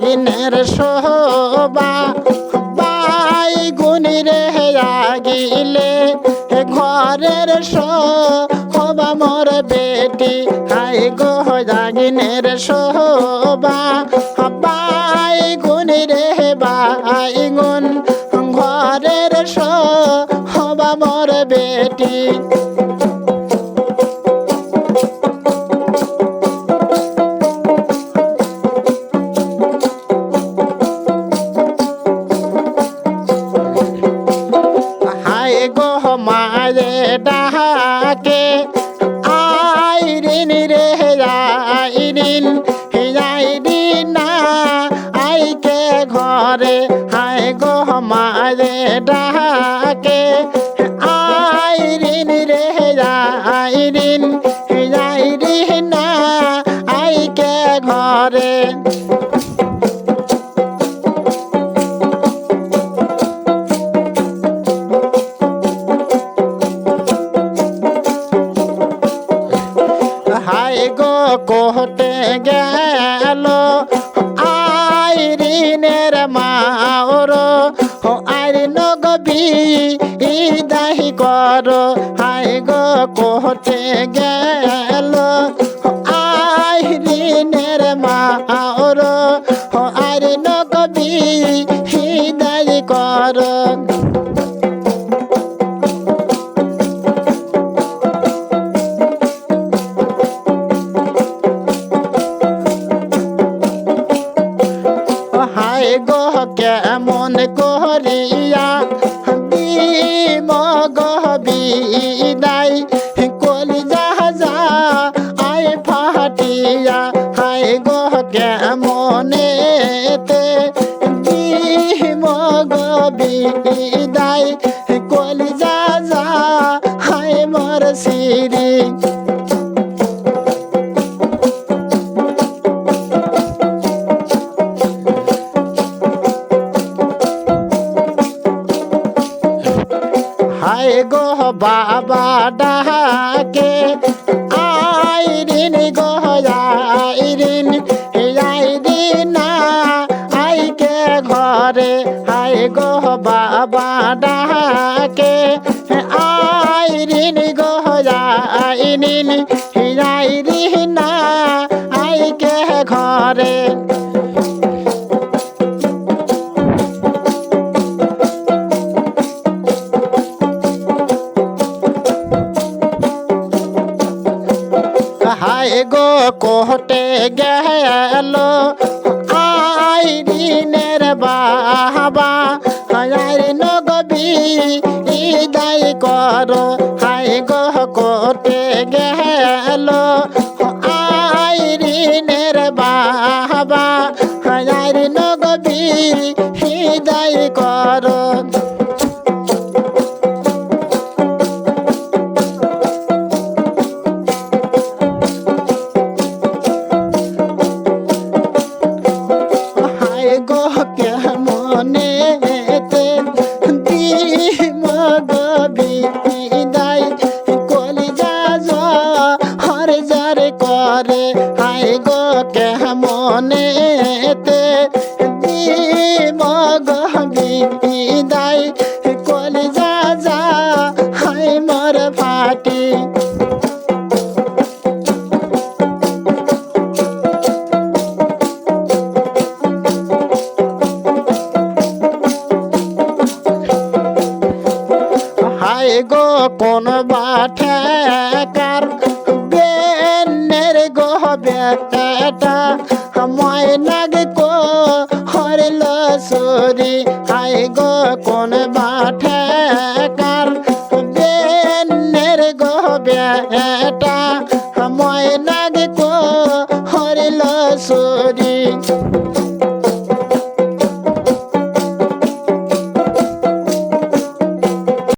গিনের শোভা, by গুনি রে গিলে ঘরের শোভা মোর বেটি, হাই গো জাগিনের শোভা, বাই রে বাই গুন ঘরের শোভা মোর বেটি। আইরিন আইরিন না আইকে ঘরে হাই গো কোহটে গেল? আইরিনের গবি ইদাহি কর হাই গো কোহটে গেল? আইরিনের মা মাওর আইরিন গবি হিদাই কর। হায় গো কেমন করিয়া গহ বিদায় কলি যাহা আয় ফাটিয়া, হায় গো কেমনেতে দিম মগবি বিদায়? কলি যা হায় মর সিরি হায় গো বাবা ডাকে আইরিন গো আইরিন আইরিন আইকে ঘরে হায় গো বাবা ডাকে আইরিন গো আইরিন আইরিন আইকে ঘরে গো কোহটে গেল? আইরিনের বাবা আইরিন গবি ইদাই কর। হায় গো কোটে গেল? আইরিনের বাবা আইরিন গবি হৃদয় কর। করে হায় গো কেমনে দিম গবি দাই কলি যা, হায় মর ফাটি। হায় গো কোন গো বেটা ময়নাগ কো হরল সরি হায় গো কোন বাঠাকার বেনের গো বেটা ময়নাগ কো হরল সরি